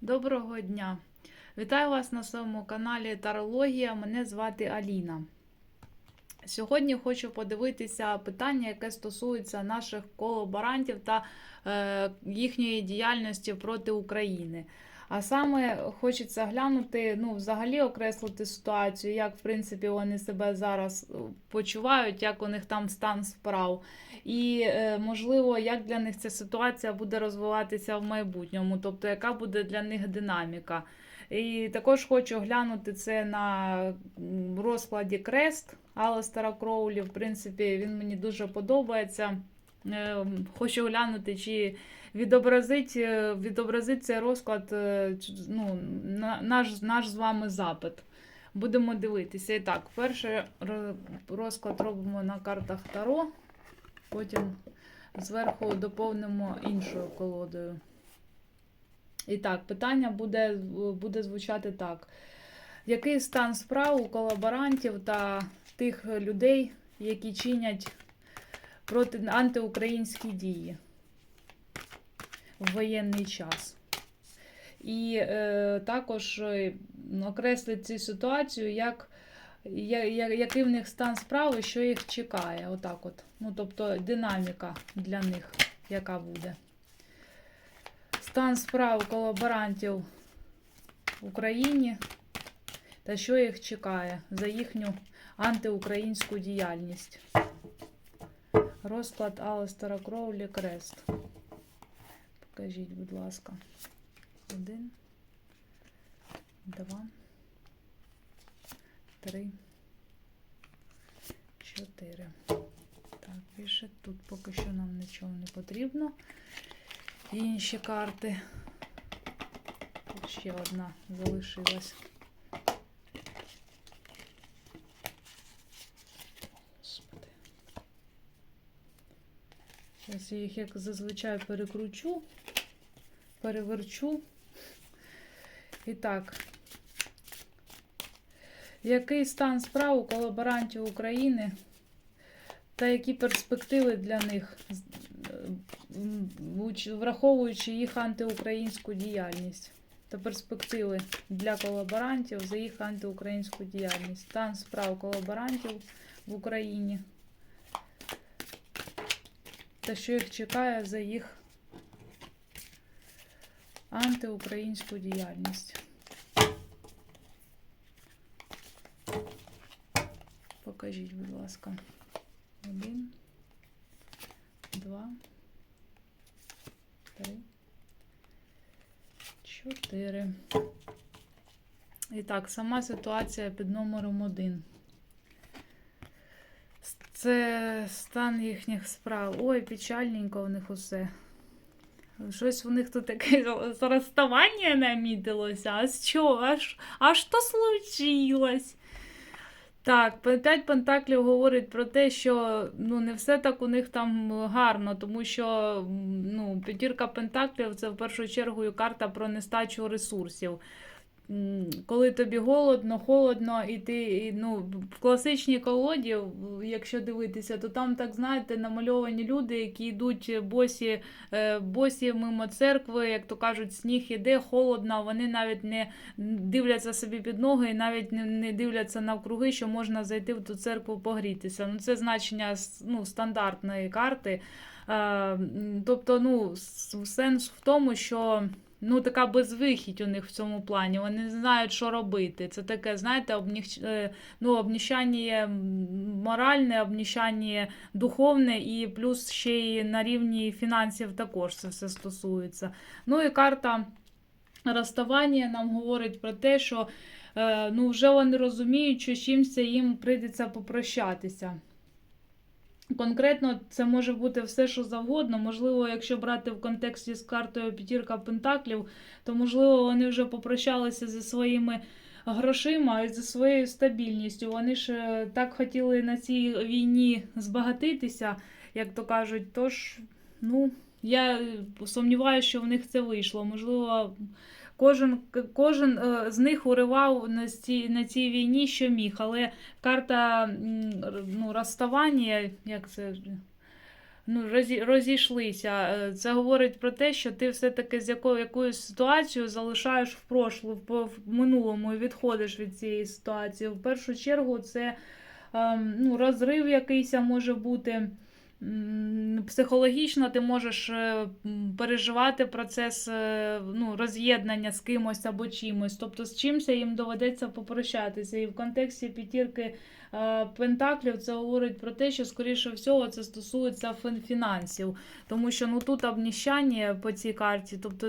Доброго дня! Вітаю вас на своєму каналі Тарологія. Мене звати Аліна. Сьогодні хочу подивитися питання, яке стосується наших колаборантів та е, їхньої діяльності проти України. А саме хочеться глянути, ну, взагалі окреслити ситуацію, як в принципі вони себе зараз е, почувають, як у них там стан справ. І е, можливо, як для них ця ситуація буде розвиватися в майбутньому, тобто яка буде для них динаміка. І також хочу глянути це на розкладі Крест Алестера Кроулі. В принципі, він мені дуже подобається. Е, Хочу глянути, чи відобразить, е, відобразить цей розклад е, ну, наш, наш з вами запит. Будемо дивитися. І так, перший розклад робимо на картах Таро, потім зверху доповнимо іншою колодою. І так, питання буде, буде звучати так: який стан справ у колаборантів та тих людей, які чинять проти антиукраїнські дії в воєнний час? І е, також е, окреслить цю ситуацію, як, я, я, який в них стан справи, що їх чекає. Отак от. Ну, тобто динаміка для них, яка буде. Стан справ колаборантів в Україні та що їх чекає за їхню антиукраїнську діяльність. Розклад Алестера Кроулі Крест. Покажіть, будь ласка. Один, два, три, чотири. Так, більше тут поки що нам нічого не потрібно. Інші карти. Тут ще одна залишилась. Зараз я їх як зазвичай перекручу, переверчу. І так. Який стан справ у колаборантів України та які перспективи для них, уч- враховуючи їх антиукраїнську діяльність та перспективи для колаборантів за їх антиукраїнську діяльність, стан справ колаборантів в Україні та що їх чекає за їх антиукраїнську діяльність. Покажіть, будь ласка. Один, два, три, чотири. І так, сама ситуація під номером один. Це стан їхніх справ. Ой, печальненько у них усе. Щось у них тут таке розставання намітилося. А з чого? Аж, а що случилось? Так, п'ять пентаклів говорить про те, що ну, не все так у них там гарно, тому що ну, п'ятірка пентаклів це в першу чергу карта про нестачу ресурсів. Коли тобі голодно, холодно, і ти і, ну, в класичній колоді, якщо дивитися, то там, так знаєте, намальовані люди, які йдуть босі, е, босі мимо церкви, як то кажуть, сніг іде, холодно, вони навіть не дивляться собі під ноги і навіть не, не дивляться навкруги, що можна зайти в ту церкву погрітися. Ну, це значення ну, стандартної карти. Е, тобто, ну, сенс в тому, що. Ну, така безвихідь у них в цьому плані. Вони не знають, що робити. Це таке, знаєте, обніх... е, ну, обніщання моральне, обніщання духовне, і плюс ще й на рівні фінансів також це все стосується. Ну і карта розставання нам говорить про те, що е, ну, вже вони розуміють, що чимось їм прийдеться попрощатися. Конкретно це може бути все, що завгодно. Можливо, якщо брати в контексті з картою П'ятірка Пентаклів, то можливо вони вже попрощалися зі своїми грошима і зі своєю стабільністю. Вони ж е, так хотіли на цій війні збагатитися, як то кажуть. Тож, ну, я сумніваюся, що в них це вийшло. Можливо, кожен, кожен е, з них уривав на цій, на цій війні, що міг, але карта ну, розставання, як це ну, розі, розійшлися. Е, Це говорить про те, що ти все-таки з якою якоюсь ситуацією залишаєш в прошлу, в минулому і відходиш від цієї ситуації. В першу чергу це ем, ну, розрив якийсь може бути. Психологічно ти можеш е, переживати процес е, ну, роз'єднання з кимось або чимось. Тобто з чимось їм доведеться попрощатися. І в контексті п'ятірки е, Пентаклів це говорить про те, що, скоріше всього, це стосується фін- фінансів. Тому що ну, тут обніщання по цій карті, тобто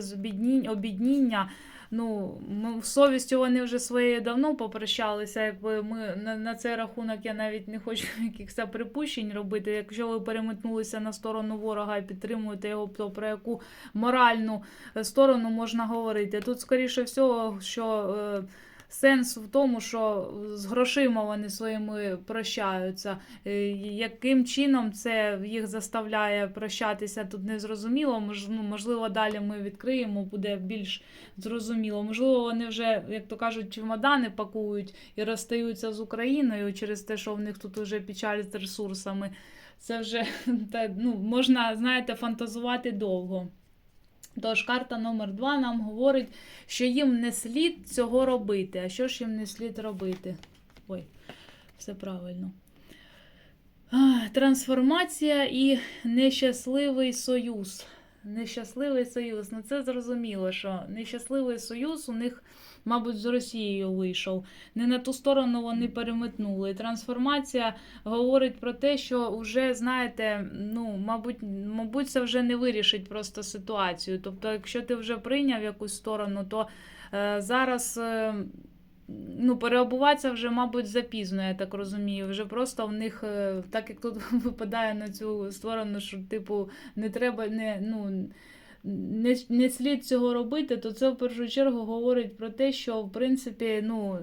обідніння. Ну, совістю вони вже своєю давно попрощалися. Якби ми на, на цей рахунок я навіть не хочу якихось припущень робити. Якщо ви переметнулися на сторону ворога і підтримуєте його, то про яку моральну е, сторону можна говорити? Тут, скоріше всього, що е, сенс в тому, що з грошима вони своїми прощаються. Е, Яким чином це їх заставляє прощатися, тут не зрозуміло. Ну, можливо, далі ми відкриємо, буде більш зрозуміло. Можливо, вони вже, як то кажуть, чемодани пакують і розстаються з Україною через те, що в них тут вже печаль з ресурсами. Це вже та, ну, можна, знаєте, фантазувати довго. Тож карта номер 2 нам говорить, що їм не слід цього робити. А що ж їм не слід робити? Ой, все правильно. Трансформація і нещасливий союз. Нещасливий союз. Ну це зрозуміло, що нещасливий союз у них, мабуть, з Росією вийшов. Не на ту сторону вони переметнули. Трансформація говорить про те, що вже, знаєте, ну, мабуть, мабуть, це вже не вирішить просто ситуацію. Тобто, якщо ти вже прийняв якусь сторону, то е, зараз. Е, Ну, переобуватися вже, мабуть, запізно, я так розумію. Вже просто в них, е, так як тут випадає на цю сторону, що, типу, не треба, не, ну, не, не слід цього робити, то це в першу чергу говорить про те, що, в принципі, ну.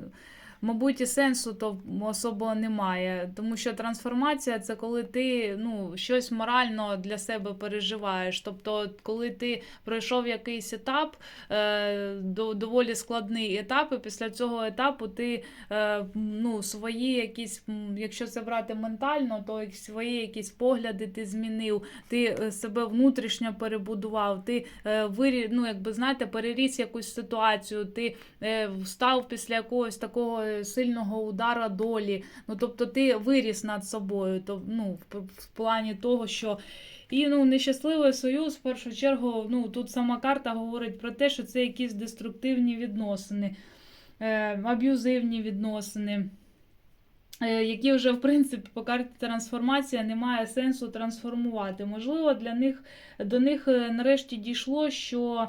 Мабуть, і сенсу то особо немає, тому що трансформація це коли ти ну, щось морально для себе переживаєш. Тобто, коли ти пройшов якийсь етап, е, до- доволі складний етап, і після цього етапу ти е, ну, свої якісь, якщо це брати ментально, то свої якісь погляди ти змінив, ти е, себе внутрішньо перебудував, ти е, вирі, ну, якби, знаєте, переріс якусь ситуацію, ти е, встав після якогось такого сильного удара долі. Ну, тобто ти виріс над собою, то, ну, в, плані того, що. І ну, нещасливий союз, в першу чергу, ну, тут сама карта говорить про те, що це якісь деструктивні відносини, е, аб'юзивні відносини. е, Які вже, в принципі, по карті трансформація немає сенсу трансформувати. Можливо, для них до них е, нарешті дійшло, що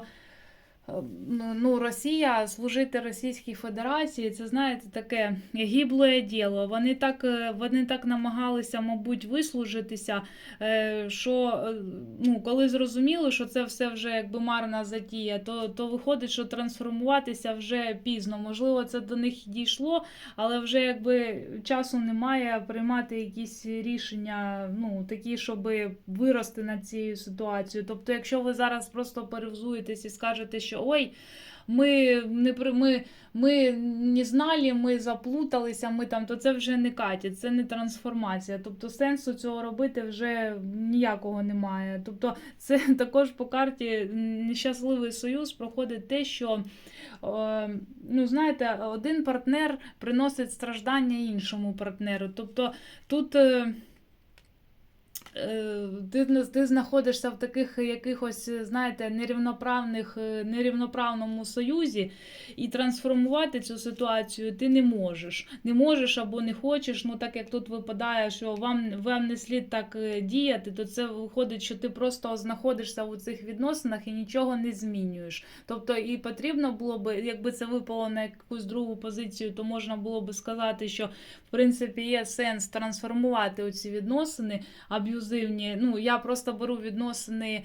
ну, ну, Росія служити Російській Федерації, це знаєте таке гібле діло. Вони так, е, вони так намагалися, мабуть, вислужитися, е, що е, ну, коли зрозуміли, що це все вже якби марна затія, то, то виходить, що трансформуватися вже пізно. Можливо, це до них дійшло, але вже якби часу немає приймати якісь рішення, ну такі, щоб вирости над цією ситуацією. Тобто, якщо ви зараз просто перевзуєтесь і скажете, що ой. Ми не ми, ми не знали, ми заплуталися, ми там, то це вже не Катя, це не трансформація. Тобто сенсу цього робити вже ніякого немає. Тобто, це також по карті нещасливий союз проходить те, що е, ну, знаєте, один партнер приносить страждання іншому партнеру. Тобто тут. Е, Ти, ти знаходишся в таких якихось, знаєте, нерівноправних, е, нерівноправному союзі, і трансформувати цю ситуацію ти не можеш. Не можеш або не хочеш. Ну так як тут випадає, що вам, вам не слід так е, діяти, то це виходить, що ти просто знаходишся у цих відносинах і нічого не змінюєш. Тобто, і потрібно було би, якби це випало на якусь другу позицію, то можна було би сказати, що в принципі є сенс трансформувати оці відносини аб'юзивні. Ну, я просто беру відносини.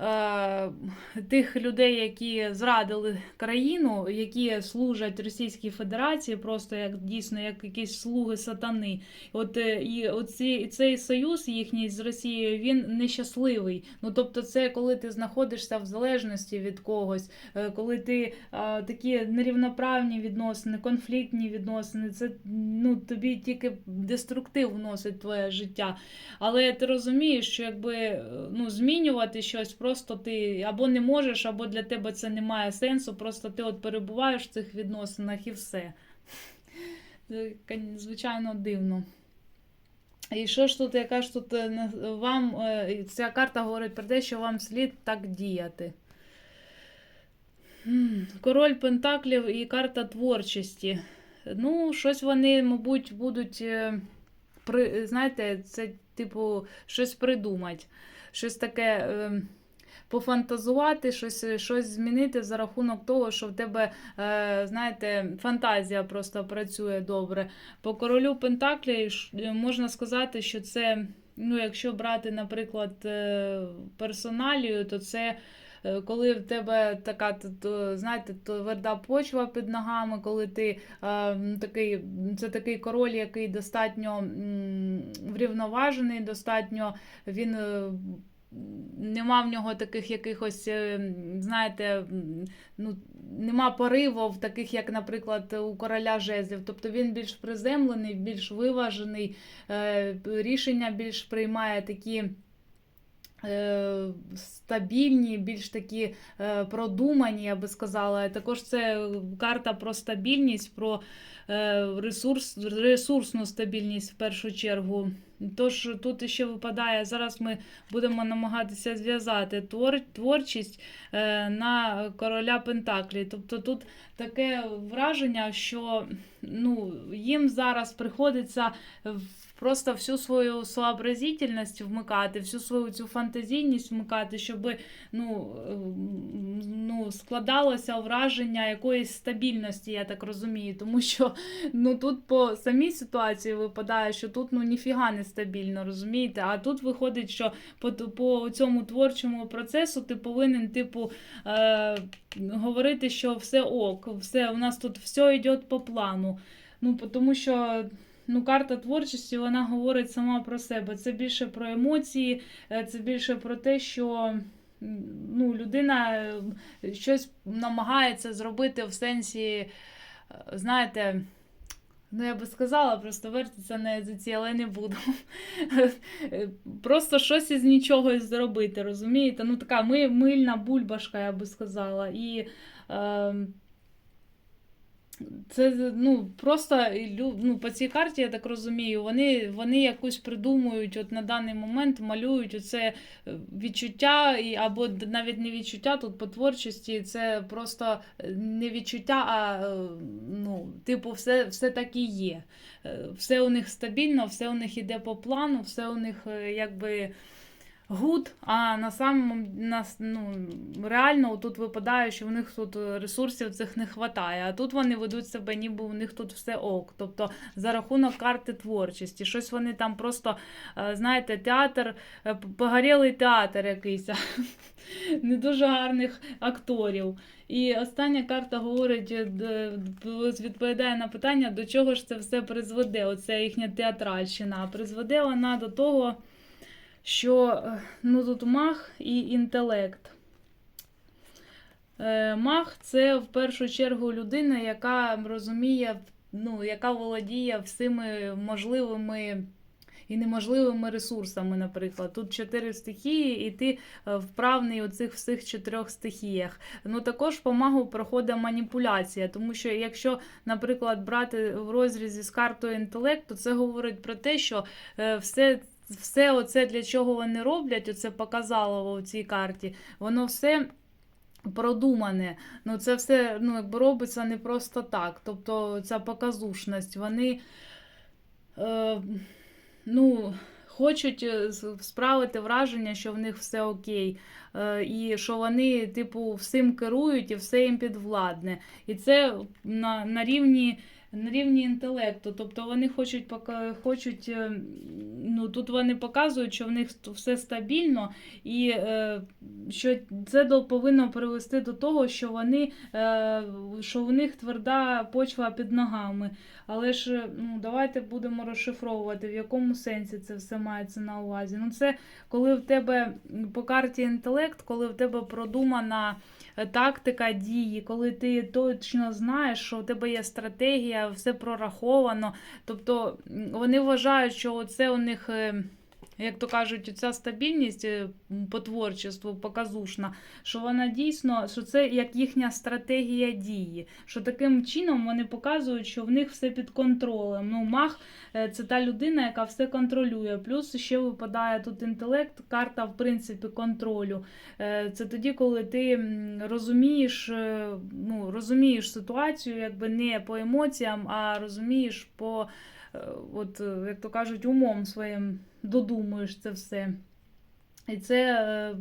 Е, тих людей, які зрадили країну, які служать Російській Федерації, просто як дійсно як якісь слуги сатани. От е, і оці, цей союз їхній з Росією він нещасливий. Ну тобто, це коли ти знаходишся в залежності від когось, е, коли ти е, такі нерівноправні відносини, конфліктні відносини, це ну тобі тільки деструктив вносить твоє життя. Але ти розумієш, що якби ну, змінювати щось, просто ти або не можеш, або для тебе це не має сенсу, просто ти от перебуваєш в цих відносинах і все. Це, звичайно, дивно. І що ж тут, яка ж тут е, вам е, ця карта говорить про те, що вам слід так діяти. Король Пентаклів і карта творчості. Ну, щось вони, мабуть, будуть. е, знаєте, це, типу, щось придумати, щось таке е, пофантазувати, щось, щось змінити за рахунок того, що в тебе, е, знаєте, фантазія просто працює добре. По королю Пентаклі можна сказати, що це, ну, якщо брати, наприклад, е, персоналію, то це. е, Коли в тебе така, то, знаєте, тверда почва під ногами, коли ти е, такий, це такий король, який достатньо м, врівноважений, достатньо він. Нема в нього таких якихось, е, знаєте, ну, нема поривов, таких, як, наприклад, у короля жезлів. Тобто він більш приземлений, більш виважений, е, рішення більш приймає такі. Е, Стабільні, більш такі е, продумані, я би сказала. Також це карта про стабільність, про е, ресурс, ресурсну стабільність в першу чергу. Тож тут ще випадає, зараз ми будемо намагатися зв'язати твор, творчість на короля Пентаклі. Тобто тут таке враження, що ну, їм зараз приходиться в- просто всю свою сообразительність вмикати, всю свою цю фантазійність вмикати, щоб ну, е, ну, складалося враження якоїсь стабільності, я так розумію. Тому що ну, тут по самій ситуації випадає, що тут ну, ніфіга не стабільно, розумієте? А тут виходить, що по, по цьому творчому процесу ти повинен, типу, е, говорити, що все ок, все, у нас тут все йде по плану. Ну, тому що. Ну, карта творчості вона говорить сама про себе. Це більше про емоції, е, це більше про те, що ну, людина е, щось намагається зробити в сенсі, е, знаєте, ну я би сказала, просто вертиться на язиці, але не буду. Просто щось із нічого зробити, розумієте? Ну, така ми, мильна бульбашка, я би сказала. І е, це ну, просто ну, по цій карті, я так розумію, вони, вони якусь придумують от на даний момент, малюють оце е, відчуття, і, або навіть не відчуття тут по творчості, це просто е, не відчуття, а е, ну, типу, все, все так і є. Все у них стабільно, все у них іде по плану, все у них якби. Гуд, а на самому на, ну, реально тут випадає, що в них тут ресурсів цих не вистачає. А тут вони ведуть себе, ніби у них тут все ок. Тобто за рахунок карти творчості. Щось вони там просто, е, знаєте, театр, е, погорілий театр якийсь. Не дуже гарних акторів. І остання карта говорить, е, відповідає на питання, до чого ж це все призведе. Оце їхня театральщина. Призведе вона до того що е, ну, тут маг і інтелект. Е, Маг це в першу чергу людина, яка розуміє, ну, яка володіє всіми можливими і неможливими ресурсами, наприклад. Тут чотири стихії, і ти е, вправний у цих всіх чотирьох стихіях. Ну також по магу проходить маніпуляція, тому що якщо, наприклад, брати в розрізі з картою інтелекту, це говорить про те, що все. Все оце, для чого вони роблять, оце показало в цій карті, воно все продумане. Ну, це все ну, якби робиться не просто так. Тобто ця показушність, вони е, ну, хочуть е, справити враження, що в них все окей. Е, і що вони, типу, всім керують і все їм підвладне. І це на, на рівні на рівні інтелекту. Тобто вони хочуть хочуть, е, ну тут вони показують, що в них все стабільно, і е, що це повинно привести до того, що вони е, що в них тверда почва під ногами. Але ж ну, давайте будемо розшифровувати, в якому сенсі це все мається на увазі. Ну, це коли в тебе по карті інтелект, коли в тебе продумана тактика дії, коли ти точно знаєш, що у тебе є стратегія, все прораховано. Тобто вони вважають, що це у них. Як то кажуть, ця стабільність е, по творчеству показушна, що вона дійсно, що це як їхня стратегія дії. Що таким чином вони показують, що в них все під контролем. Ну, маг е, це та людина, яка все контролює. Плюс ще випадає тут інтелект, карта, в принципі, контролю. Е, Це тоді, коли ти розумієш, ну, розумієш ситуацію, якби не по емоціям, а розумієш по, от, е, як то кажуть, умом своїм додумуєш це все. І це е,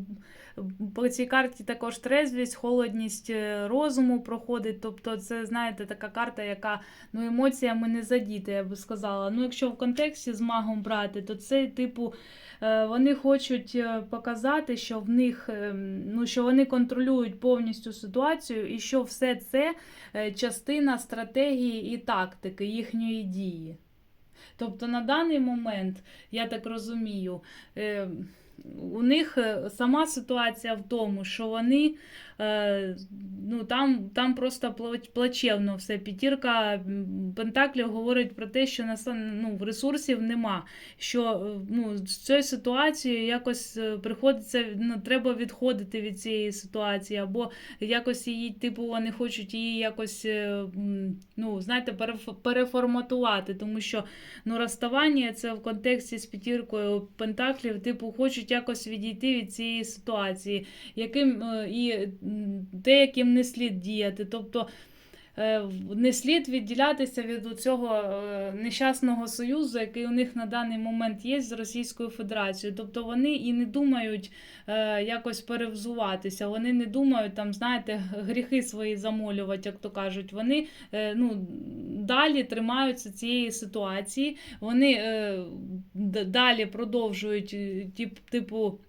по цій карті також трезвість, холодність е, розуму проходить. Тобто, це, знаєте, така карта, яка ну, емоціями не задіта, я би сказала. Ну, якщо в контексті з магом брати, то це, типу, е, вони хочуть е, показати, що в них е, ну, що вони контролюють повністю ситуацію, і що все це е, частина стратегії і тактики їхньої дії. Тобто на даний момент, я так розумію, е, у них е, сама ситуація в тому, що вони ну, там, там просто пла- плачевно все. П'ятірка Пентаклів говорить про те, що ну, ресурсів нема. Що е, ну, з цією ситуацією якось е, приходиться, ну, треба відходити від цієї ситуації, або якось її, типу, вони хочуть її якось, е, ну, знаєте, переформатувати, тому що ну, розставання це в контексті з п'ятіркою Пентаклів, типу, хочуть якось відійти від цієї ситуації, яким е, і м, те, яким не слід діяти. Тобто е, не слід відділятися від цього е, нещасного союзу, який у них на даний момент є з Російською Федерацією. Тобто вони і не думають е, якось перевзуватися, вони не думають там, знаєте, гріхи свої замолювати, як то кажуть. Вони ну, далі тримаються цієї ситуації, вони далі продовжують типу.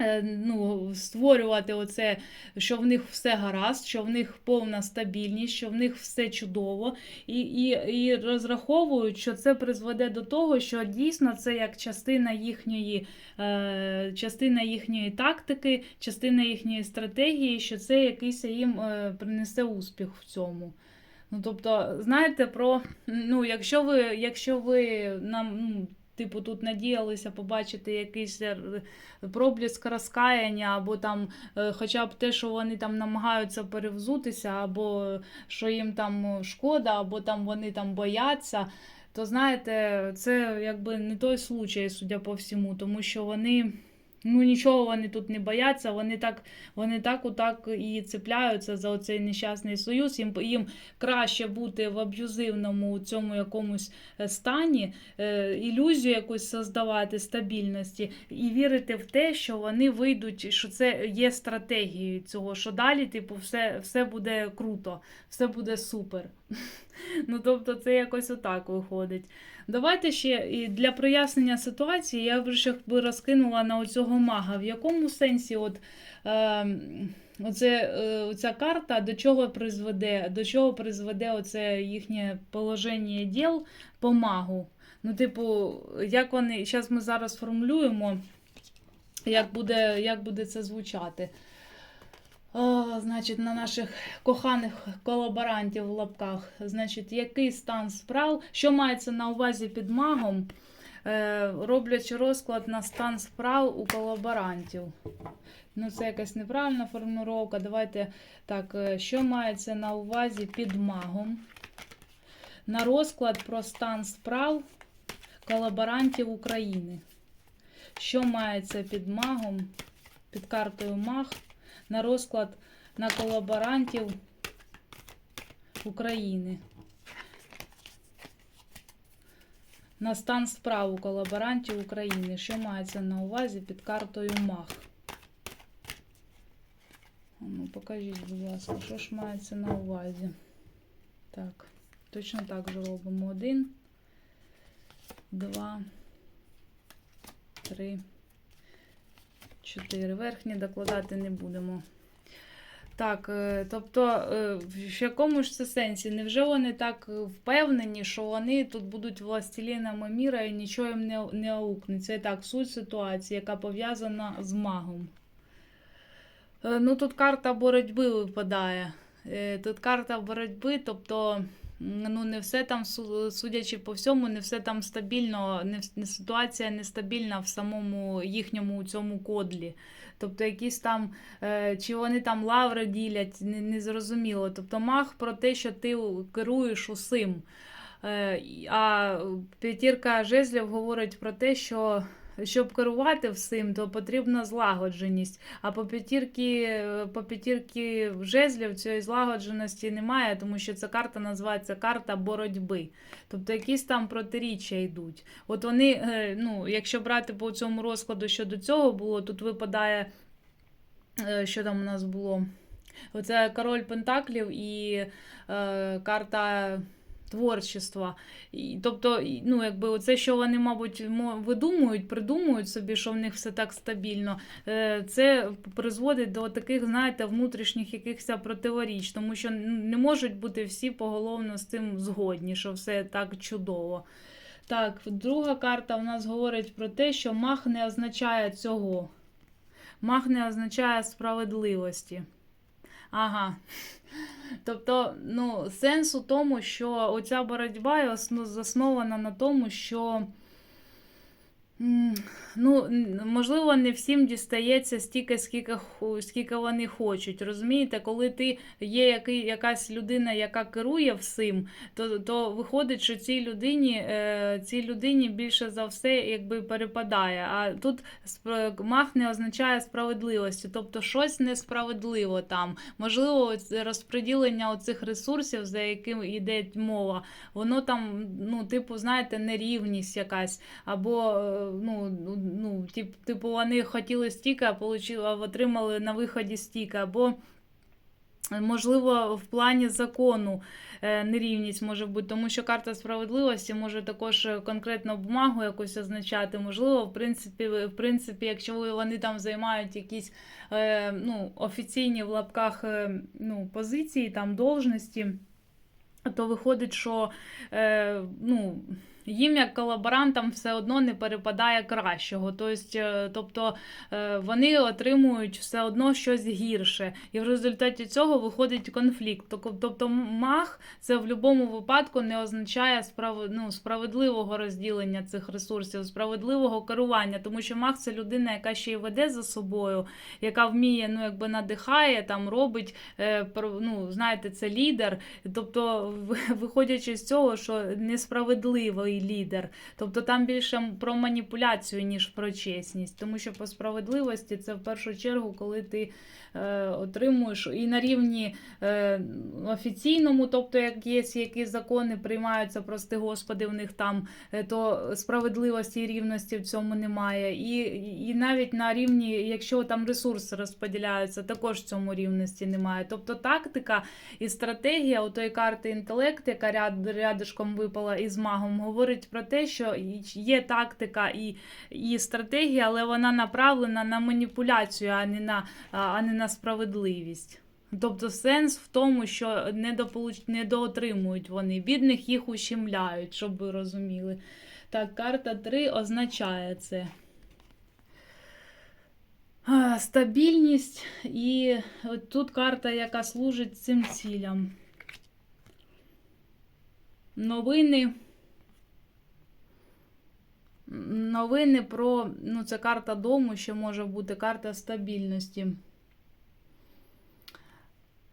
Е, Ну, створювати оце, що в них все гаразд, що в них повна стабільність, що в них все чудово, і, і, і розраховують, що це призведе до того, що дійсно це як частина їхньої, е, частина їхньої тактики, частина їхньої стратегії, що це якийсь їм е, принесе успіх в цьому. Ну, тобто, знаєте, про ну, якщо ви, якщо ви нам, ну, типу, тут надіялися побачити якийсь е, пробліск розкаяння, або там е, хоча б те, що вони там намагаються перевзутися, або що їм там шкода, або там вони там бояться. То знаєте, це якби не той случай, судя по всьому, тому що вони ну нічого вони тут не бояться, вони так, вони так отак і цепляються за оцей нещасний союз. Їм, їм краще бути в аб'юзивному цьому якомусь е, стані, е, ілюзію якусь создавати стабільності і вірити в те, що вони вийдуть, що це є стратегією цього, що далі, типу, все, все буде круто, все буде супер. Ну, тобто, це якось отак виходить. Давайте ще і для прояснення ситуації я б ще би розкинула на оцього мага. В якому сенсі от, е, оце, е, оця карта до чого призведе, до чого призведе оце їхнє положення діл по магу? Ну, типу, як вони, зараз ми зараз формулюємо, як буде, як буде це звучати. О, значить, на наших коханих колаборантів в лапках. Значить, який стан справ, що мається на увазі під магом, е, роблячи розклад на стан справ у колаборантів. Ну, це якась неправильна формулировка. Давайте так, е, що мається на увазі під магом? На розклад про стан справ колаборантів України. Що мається під магом, під картою маг? На розклад на колаборантів України. На стан справ у колаборантів України. Що мається на увазі під картою МАГ? Ну, покажіть, будь ласка, що ж мається на увазі? Так. Точно так же робимо. Один, два, три, чотири. Верхні докладати не будемо. Так, е, тобто, е, в якому ж це сенсі? Невже вони так е, впевнені, що вони тут будуть властелінами міра і нічого їм не, не аукнеться? І так, суть ситуації, яка пов'язана з магом. Ну, тут карта боротьби випадає. Тут карта боротьби, тобто, ну, не все там, судячи по всьому, не все там стабільно, не, ситуація нестабільна в самому їхньому цьому кодлі. Тобто, якісь там, е, чи вони там лаври ділять, не, не зрозуміло. Тобто, маг про те, що ти керуєш усім. Е, А п'ятірка жезлів говорить про те, що щоб керувати всім, то потрібна злагодженість. А по п'ятірки, по п'ятірки жезлів цієї злагодженості немає, тому що ця карта називається карта боротьби. Тобто якісь там протиріччя йдуть. От вони, е, ну, якщо брати по цьому розкладу, що до цього було, тут випадає, е, що там у нас було? Оце король Пентаклів і е, карта творчества. І, тобто, ну, якби оце, що вони, мабуть, видумують, придумують собі, що в них все так стабільно, е, це призводить до таких, знаєте, внутрішніх якихось противоріч, тому що не можуть бути всі поголовно з цим згодні, що все так чудово. Так, друга карта у нас говорить про те, що мах не означає цього. Мах не означає справедливості. Ага. Тобто, ну, сенс у тому, що оця боротьба осно- заснована на тому, що. Ну, можливо, не всім дістається стільки, скільки, скільки вони хочуть. Розумієте, коли ти є який, якась людина, яка керує всім, то, то виходить, що цій людині, е, цій людині більше за все якби перепадає. А тут мах не означає справедливості, тобто щось несправедливо там. Можливо, розподілення оцих ресурсів, за яким йде мова, воно там, ну, типу, знаєте, нерівність якась, або е, ну, ну, тип, типу, вони хотіли стільки, а отримали на виході стільки, або. Можливо, в плані закону е, нерівність може бути, тому що карта справедливості може також е, конкретно бумагу якусь означати. Можливо, в принципі, в принципі, якщо вони там займають якісь е, ну, офіційні в лапках ну, позиції, там должності, то виходить, що ну, їм як колаборантам все одно не перепадає кращого. Тобто, е, тобто е, вони отримують все одно щось гірше. І в результаті цього виходить конфлікт. Тобто мах це в будь-якому випадку не означає справ... ну, справедливого розділення цих ресурсів, справедливого керування, тому що мах це людина, яка ще й веде за собою, яка вміє, ну якби надихає, там робить, е, ну, знаєте, це лідер. Тобто, виходячи з цього, що несправедливий лідер. Тобто там більше про маніпуляцію, ніж про чесність. Тому що по справедливості це в першу чергу, коли ти е, отримуєш і на рівні е, офіційному, тобто як є які закони приймаються, прости господи, в них там, е, то справедливості і рівності в цьому немає. І, і навіть на рівні, якщо там ресурси розподіляються, також в цьому рівності немає. Тобто тактика і стратегія у тої карти інтелект, яка ряд, рядишком випала із магом, говорить про те, що є тактика і, і стратегія, але вона направлена на маніпуляцію, а не на, а- не на справедливість. Тобто сенс в тому, що недоотримують вони, бідних їх ущемляють, щоб ви розуміли. Так, карта 3 означає це. Стабільність і тут карта, яка служить цим цілям. Новини. Новини про, ну, це карта дому, ще може бути карта стабільності.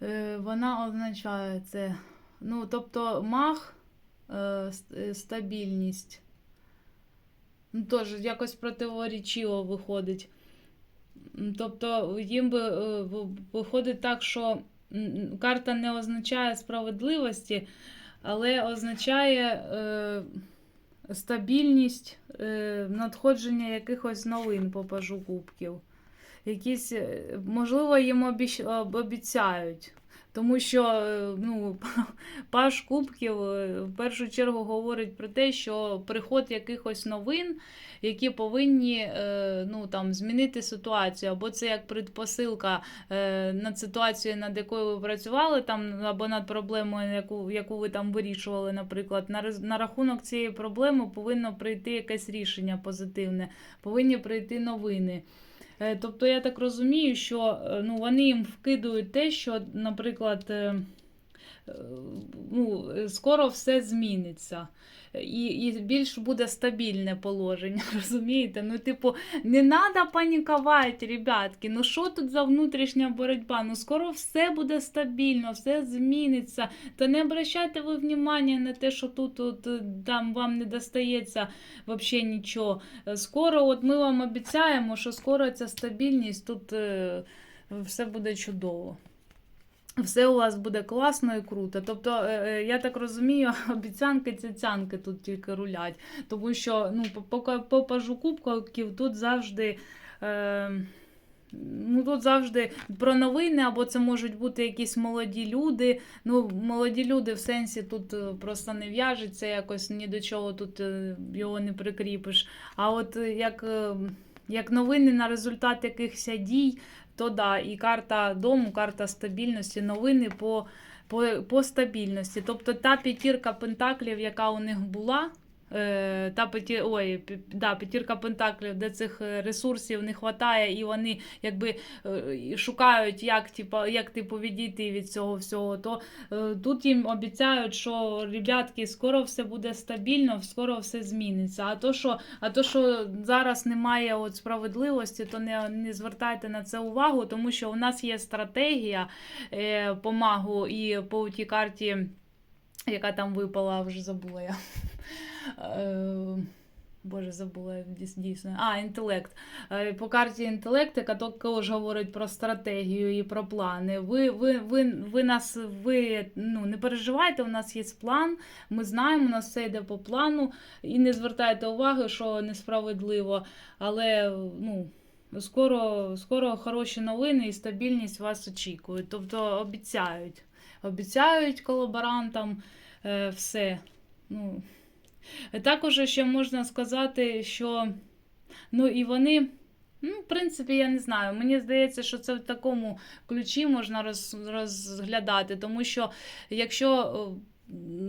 Е, Вона означає це. Ну, тобто маг, е, е, стабільність. Ну, теж якось противоречиво виходить. Тобто їм би виходить так, що карта не означає справедливості, але означає стабільність, е, надходження якихось новин по пажу кубків. Якісь, е, можливо, їм обіцяють. Тому що е, ну, Паш Кубків е, в першу чергу говорить про те, що приход якихось новин, які повинні е, ну, там, змінити ситуацію, або це як предпосилка над ситуацією, над якою ви працювали, там, або над проблемою, яку, яку ви там вирішували, наприклад, на, на рахунок цієї проблеми повинно прийти якесь рішення позитивне, повинні прийти новини. Е, Тобто я так розумію, що е, ну, вони їм вкидують те, що, наприклад, е, ну, скоро все зміниться. І, і більш буде стабільне положення, розумієте? Ну, типу, не треба панікувати, ребятки. Ну що тут за внутрішня боротьба? Ну скоро все буде стабільно, все зміниться. Та не обращайте ви внимання на те, що тут, е, там вам не достається взагалі нічого. Скоро, от ми вам обіцяємо, що скоро ця стабільність тут е, все буде чудово. Все у вас буде класно і круто. Тобто, е, е, я так розумію, обіцянки цяцянки тут тільки рулять. Тому що ну, по, по, пажу кубків тут завжди. Е, Ну, тут завжди про новини, або це можуть бути якісь молоді люди. Ну, молоді люди в сенсі тут е, просто не в'яжеться якось ні до чого тут його не прикріпиш. А от як, як новини на результат якихось дій, то да, і карта дому, карта стабільності, новини по, по, по стабільності. Тобто та п'ятірка пентаклів, яка у них була. Е, Та п'яті... Ой, да, п'ятірка пентаклів, де цих е, ресурсів не вистачає, і вони якби е, шукають, як, типа, як типу, відійти від цього всього. То тут їм обіцяють, що ребятки, скоро все буде стабільно, скоро все зміниться. А то, що, а то, що зараз немає от справедливості, то не, не звертайте на це увагу, тому що у нас є стратегія е, по магу і по тій карті, яка там випала, вже забула я. Е, Боже, забула дійсно. А, інтелект. Е, По карті інтелект, яка також говорить про стратегію і про плани. Ви, ви, ви, ви нас ви, ну, не переживайте, у нас є план, ми знаємо, у нас все йде по плану, і не звертайте уваги, що несправедливо. Але ну, скоро, скоро хороші новини і стабільність вас очікують. Тобто обіцяють. Обіцяють колаборантам е, все. Ну, також ще можна сказати, що ну і вони, ну, в принципі, я не знаю. Мені здається, що це в такому ключі можна роз, розглядати, тому що якщо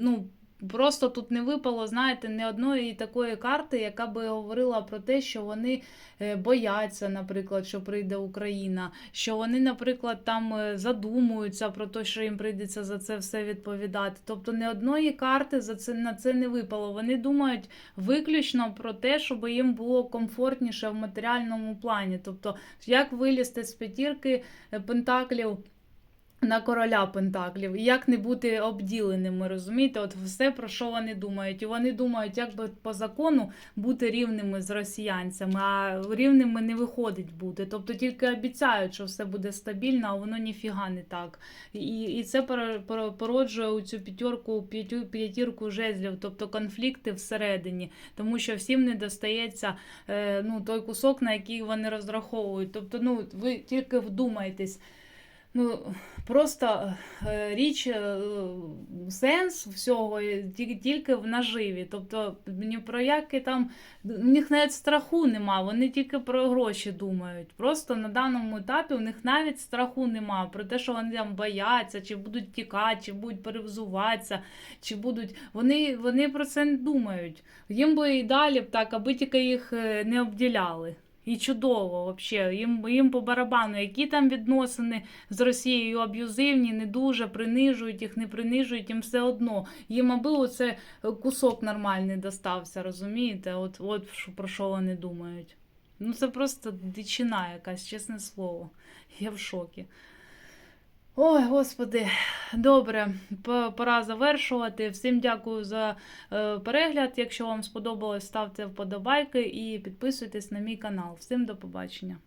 ну, просто тут не випало, знаєте, ні одної такої карти, яка би говорила про те, що вони е, бояться, наприклад, що прийде Україна, що вони, наприклад, там е, задумуються про те, що їм прийдеться за це все відповідати. Тобто ні одної карти за це на це не випало. Вони думають виключно про те, щоб їм було комфортніше в матеріальному плані. Тобто, як вилізти з п'ятірки е, пентаклів. На короля Пентаклів, і як не бути обділеними, розумієте? От все про що вони думають. І вони думають, як би по закону бути рівними з росіянцями, а рівними не виходить бути. Тобто тільки обіцяють, що все буде стабільно, а воно ніфіга не так. І, і це пор- пор- породжує у цю п'ятірку, п'ятірку жезлів, тобто конфлікти всередині, тому що всім не достається е, ну, той кусок, на який вони розраховують. Тобто, ну, ви тільки вдумайтесь. Ну, просто е, річ, е, сенс всього тільки, тільки в наживі. Тобто ні про які там, в них навіть страху нема, вони тільки про гроші думають. Просто на даному етапі у них навіть страху нема про те, що вони там бояться, чи будуть тікати, чи будуть перевзуватися, чи будуть. Вони, вони про це не думають. Їм би і далі б так, аби тільки їх е, не обділяли. І чудово, взагалі. Їм, їм по барабану, які там відносини з Росією аб'юзивні, не дуже принижують їх, не принижують їм все одно. Їм аби оце кусок нормальний достався, розумієте? От, от про що вони думають. Ну це просто дичина якась, чесне слово. Я в шокі. Ой, господи, добре, пора завершувати. Всім дякую за е, перегляд. Якщо вам сподобалось, ставте вподобайки і підписуйтесь на мій канал. Всім до побачення.